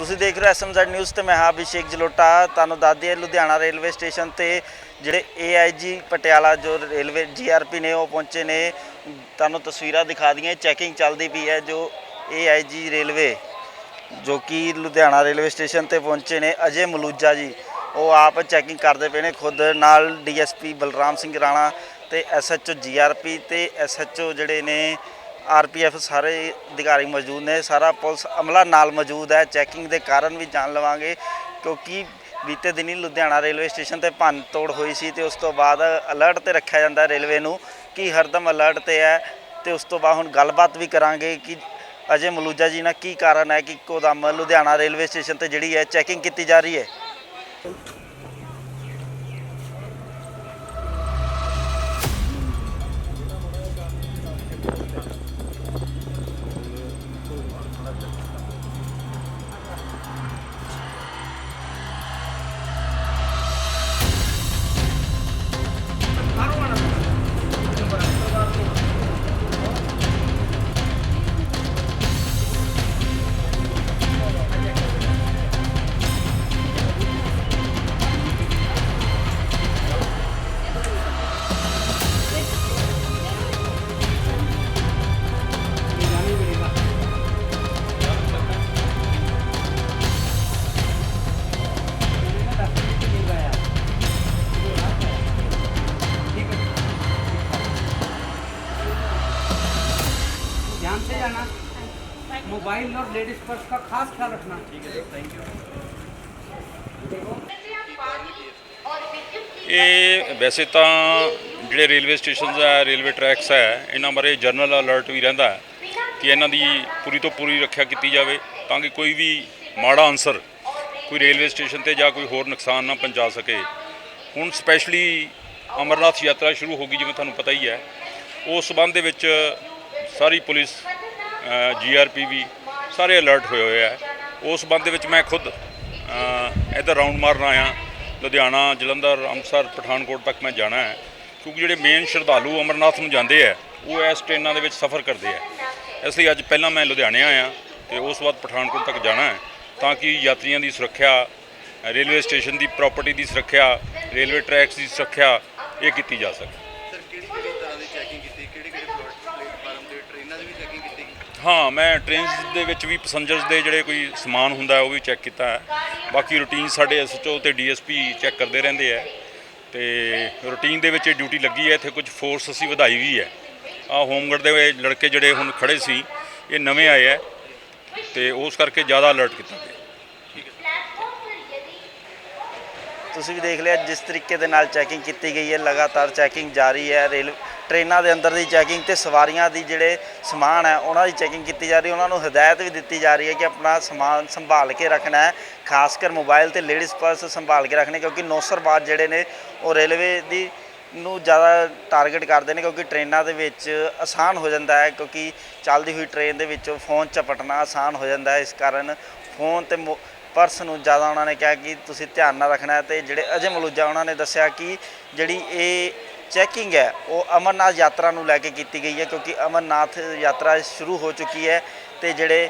ਤੁਸੀਂ ਦੇਖ ਰਹੇ ਹੋ ਐਸਐਮਜ਼ੈਡ ਨਿਊਜ਼ ਤੇ ਮੈਂ ਹਾਂ ਅਭਿਸ਼ੇਕ ਜਲੋਟਾ। ਤੁਹਾਨੂੰ ਦੱਸ ਦਈਏ, ਲੁਧਿਆਣਾ ਰੇਲਵੇ ਸਟੇਸ਼ਨ ਤੇ ਜਿਹੜੇ ਏਆਈਜੀ ਪਟਿਆਲਾ ਜੋ ਰੇਲਵੇ ਜੀਆਰਪੀ ਨੇ ਉਹ ਪਹੁੰਚੇ ਨੇ। ਤੁਹਾਨੂੰ ਤਸਵੀਰਾਂ ਦਿਖਾ ਦਈਏ, ਚੈਕਿੰਗ ਚੱਲਦੀ ਪਈ ਹੈ ਜੋ ਏਆਈਜੀ ਰੇਲਵੇ, ਜੋ ਕਿ ਲੁਧਿਆਣਾ ਰੇਲਵੇ ਸਟੇਸ਼ਨ ਤੇ ਪਹੁੰਚੇ ਨੇ। ਅਜੇ ਮਲੂਜਾ ਜੀ, ਉਹ ਆਪ ਚੈਕਿੰਗ ਕਰਦੇ ਪਏ ਨੇ ਖੁਦ। ਨਾਲ ਡੀਐਸਪੀ ਬਲਰਾਮ ਸਿੰਘ ਰਾਣਾ ਤੇ ਐਸਐਚਓ ਜੀਆਰਪੀ ਤੇ ਐਸਐਚਓ ਜਿਹੜੇ ਨੇ ਆਰਪੀਐਫ ਸਾਰੇ ਅਧਿਕਾਰੀ ਮੌਜੂਦ ਨੇ, ਸਾਰਾ ਪੁਲਿਸ ਅਮਲਾ ਨਾਲ ਮੌਜੂਦ ਹੈ। ਚੈਕਿੰਗ ਦੇ ਕਾਰਨ ਵੀ ਜਾਣ ਲਵਾਂਗੇ, ਕਿਉਂਕਿ ਬੀਤੇ ਦਿਨੀ ਲੁਧਿਆਣਾ ਰੇਲਵੇ ਸਟੇਸ਼ਨ ਤੇ ਭੰਨ ਤੋੜ ਹੋਈ ਸੀ ਤੇ ਉਸ ਤੋਂ ਬਾਅਦ ਅਲਰਟ ਤੇ ਰੱਖਿਆ ਜਾਂਦਾ ਰੇਲਵੇ ਨੂੰ ਕਿ ਹਰਦਮ ਅਲਰਟ ਤੇ ਹੈ ਤੇ ਉਸ ਤੋਂ ਬਾਅਦ ਹੁਣ ਗੱਲਬਾਤ ਵੀ ਕਰਾਂਗੇ ਕਿ ਅਜੇ ਮਲੂਜਾ ਜੀ ਨਾਲ ਕੀ ਕਾਰਨ ਹੈ ਕਿ ਇੱਕੋ ਦਮ ਲੁਧਿਆਣਾ ਰੇਲਵੇ ਸਟੇਸ਼ਨ ਤੇ ਜਿਹੜੀ ਹੈ ਚੈਕਿੰਗ ਕੀਤੀ ਜਾ ਰਹੀ ਹੈ। ध्यान से जाना मोबाइल और लेडीज पर्स का खास ख्याल रखना ठीक है थैंक यू ਇਹ ਵੈਸੇ ਤਾਂ ਜਿਹੜੇ ਰੇਲਵੇ ਸਟੇਸ਼ਨਸ ਹੈ ਰੇਲਵੇ ਟਰੈਕਸ ਹੈ ਇਹਨਾਂ ਬਾਰੇ ਜਰਨਲ ਅਲਰਟ ਵੀ ਰਹਿੰਦਾ ਹੈ ਕਿ ਇਹਨਾਂ ਦੀ ਪੂਰੀ ਤੋਂ ਪੂਰੀ ਰੱਖਿਆ ਕੀਤੀ ਜਾਵੇ ਤਾਂ ਕਿ ਕੋਈ ਵੀ ਮਾੜਾ ਅਨਸਰ ਕੋਈ ਰੇਲਵੇ ਸਟੇਸ਼ਨ ਤੇ ਜਾਂ ਕੋਈ ਹੋਰ ਨੁਕਸਾਨ ਨਾ ਪਹੁੰਚਾ ਸਕੇ ਹੁਣ ਸਪੈਸ਼ਲੀ ਅਮਰਨਾਥ ਯਾਤਰਾ ਸ਼ੁਰੂ ਹੋ ਗਈ ਜਿਵੇਂ ਤੁਹਾਨੂੰ ਪਤਾ ਹੀ ਹੈ ਉਸ ਸਬੰਧ ਦੇ ਵਿੱਚ ਸਾਰੀ ਪੁਲਿਸ ਜੀਆਰਪੀ ਵੀ ਸਾਰੇ ਅਲਰਟ ਹੋਏ ਹੋਏ ਆ। ਉਸ ਸਬੰਧ ਦੇ ਵਿੱਚ ਮੈਂ ਖੁਦ ਅ, ਇੱਧਰ ਰਾਉਂਡ ਮਾਰਨ ਆਇਆ। ਲੁਧਿਆਣਾ ਜਲੰਧਰ ਅੰਮ੍ਰਿਤਸਰ ਪਠਾਨਕੋਟ ਤੱਕ ਮੈਂ ਜਾਣਾ ਹੈ। ਕਿਉਂਕਿ ਜਿਹੜੇ ਮੇਨ ਸ਼ਰਧਾਲੂ ਅਮਰਨਾਥ ਨੂੰ ਜਾਂਦੇ ਆ ਉਹ ਇਸ ਟ੍ਰੇਨਾਂ ਦੇ ਵਿੱਚ ਸਫ਼ਰ ਕਰਦੇ ਆ। ਇਸ ਲਈ ਅੱਜ ਪਹਿਲਾਂ ਮੈਂ ਲੁਧਿਆਣੇ ਆਇਆ ਤੇ ਉਸ ਤੋਂ ਬਾਅਦ ਪਠਾਨਕੋਟ ਤੱਕ ਜਾਣਾ ਹੈ ਤਾਂ ਕਿ ਯਾਤਰੀਆਂ ਦੀ ਸੁਰੱਖਿਆ ਰੇਲਵੇ ਸਟੇਸ਼ਨ ਦੀ ਪ੍ਰਾਪਰਟੀ ਦੀ ਸੁਰੱਖਿਆ ਰੇਲਵੇ ਟਰੈਕਸ ਦੀ ਸੁਰੱਖਿਆ ਇਹ ਕੀਤੀ ਜਾ ਸਕੇ ਸਰ ਕਿਹੜੀ ਕਿਹੜੀ ਤਰ੍ਹਾਂ ਦੀ ਚੈਕਿੰਗ ਕੀਤੀ ਕਿਹੜੇ ਕਿਹੜੇ ਪਲੇਟਫਾਰਮ ਤੇ ਟ੍ਰੇਨਾਂ ਦੀ ਵੀ ਚੈਕਿੰਗ ਕੀਤੀ ਗਈ ਹਾਂ, ਮੈਂ ਟ੍ਰੇਨਸ ਦੇ ਵਿੱਚ ਵੀ ਪੈਸੰਜਰਸ ਦੇ ਜਿਹੜੇ ਕੋਈ ਸਮਾਨ ਹੁੰਦਾ ਉਹ ਵੀ ਚੈੱਕ ਕੀਤਾ ਹੈ। ਬਾਕੀ ਰੂਟੀਨ ਸਾਡੇ ਐਸਐਚਓ ਤੇ ਡੀਐਸਪੀ ਚੈੱਕ ਕਰਦੇ ਰਹਿੰਦੇ ਆ ਤੇ ਰੂਟੀਨ ਦੇ ਵਿੱਚ ਇਹ ਡਿਊਟੀ ਲੱਗੀ ਹੈ, ਇੱਥੇ ਕੁਝ ਫੋਰਸ ਅਸੀਂ ਵਧਾਈ ਵੀ ਹੈ। ਆ ਹੋਮਗਾਰਡ ਦੇ ਲੜਕੇ ਜਿਹੜੇ ਹੁਣ ਖੜੇ ਸੀ, ਇਹ ਨਵੇਂ ਆਏ ਆ ਤੇ ਉਸ ਕਰਕੇ ਜ਼ਿਆਦਾ ਅਲਰਟ ਕੀਤਾ ਗਿਆ। ਤੁਸੀਂ ਵੀ ਦੇਖ ਲਿਆ, ਜਿਸ ਤਰੀਕੇ ਦੇ ਨਾਲ ਚੈਕਿੰਗ ਕੀਤੀ ਗਈ ਹੈ, ਲਗਾਤਾਰ ਚੈਕਿੰਗ ਜਾਰੀ ਹੈ, ਰੇਲ ਟ੍ਰੇਨਾਂ ਦੇ ਅੰਦਰ ਦੀ ਚੈਕਿੰਗ ਤੇ ਸਵਾਰੀਆਂ ਦੀ ਜਿਹੜੇ ਸਮਾਨ ਹੈ, ਉਹਨਾਂ ਦੀ ਚੈਕਿੰਗ ਕੀਤੀ ਜਾ ਰਹੀ ਹੈ, ਉਹਨਾਂ ਨੂੰ ਹਦਾਇਤ ਵੀ ਦਿੱਤੀ ਜਾ ਰਹੀ ਹੈ ਕਿ ਆਪਣਾ ਸਮਾਨ ਸੰਭਾਲ ਕੇ ਰੱਖਣਾ ਹੈ, ਖਾਸ ਕਰ ਮੋਬਾਈਲ ਤੇ ਲੇਡੀਜ਼ ਪਰਸ ਸੰਭਾਲ ਕੇ ਰੱਖਣੇ, ਕਿਉਂਕਿ ਨੌਸਰਬਾਜ਼ ਜਿਹੜੇ ਨੇ, ਉਹ ਰੇਲਵੇ ਦੀ ਨੂੰ ਜ਼ਿਆਦਾ ਟਾਰਗੇਟ ਕਰਦੇ ਨੇ, ਕਿਉਂਕਿ ਟ੍ਰੇਨਾਂ ਦੇ ਵਿੱਚ ਆਸਾਨ ਹੋ ਜਾਂਦਾ ਹੈ, ਕਿਉਂਕਿ ਚੱਲਦੀ ਹੋਈ ਟ੍ਰੇਨ ਦੇ ਵਿੱਚੋਂ ਫੋਨ ਝਪਟਣਾ ਆਸਾਨ ਹੋ ਜਾਂਦਾ ਹੈ, ਇਸ ਕਾਰਨ ਫੋਨ ਤੇ ਮੋ- ਪਰਸ ਨੂੰ ਜ਼ਿਆਦਾ ਉਹਨਾਂ ਨੇ ਕਿਹਾ ਕਿ ਤੁਸੀਂ ਧਿਆਨ ਨਾਲ ਰੱਖਣਾ ਹੈ ਤੇ ਜਿਹੜੇ ਅਜੇ ਮਲੂਜਾ ਉਹਨਾਂ ਨੇ ਦੱਸਿਆ ਕਿ ਜਿਹੜੀ ਇਹ ਚੈਕਿੰਗ ਹੈ, ਉਹ ਅਮਰਨਾਥ ਯਾਤਰਾ ਨੂੰ ਲੈ ਕੇ ਕੀਤੀ ਗਈ ਹੈ ਕਿਉਂਕਿ ਅਮਰਨਾਥ ਯਾਤਰਾ ਸ਼ੁਰੂ ਹੋ ਚੁੱਕੀ ਹੈ ਤੇ ਜਿਹੜੇ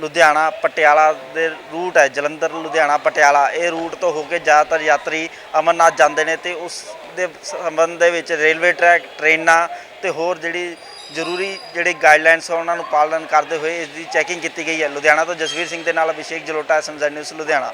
ਲੁਧਿਆਣਾ ਪਟਿਆਲਾ ਦੇ ਰੂਟ ਹੈ, ਜਲੰਧਰ, ਲੁਧਿਆਣਾ, ਪਟਿਆਲਾ, ਇਹ ਰੂਟ ਤੋਂ ਹੋ ਕੇ ਜ਼ਿਆਦਾਤਰ ਯਾਤਰੀ ਅਮਰਨਾਥ ਜਾਂਦੇ ਨੇ ਤੇ ਉਸ ਦੇ ਸੰਬੰਧ ਦੇ ਵਿੱਚ ਰੇਲਵੇ ਟਰੈਕ, ਟ੍ਰੇਨਾਂ ਤੇ ਹੋਰ ਜਿਹੜੀ ਜ਼ਰੂਰੀ ਜਿਹੜੇ ਗਾਈਡਲਾਈਨਸ ਆ, ਉਹਨਾਂ ਨੂੰ ਪਾਲਣ ਕਰਦੇ ਹੋਏ ਇਸ ਦੀ ਚੈਕਿੰਗ ਕੀਤੀ ਗਈ ਹੈ। ਲੁਧਿਆਣਾ ਤੋਂ ਜਸਵੀਰ ਸਿੰਘ ਦੇ ਨਾਲ ਅਭਿਸ਼ੇਕ ਜਲੋਟਾ ਐਸਐਮਜ਼ੈਡ ਨਿਊਜ਼ ਲੁਧਿਆਣਾ।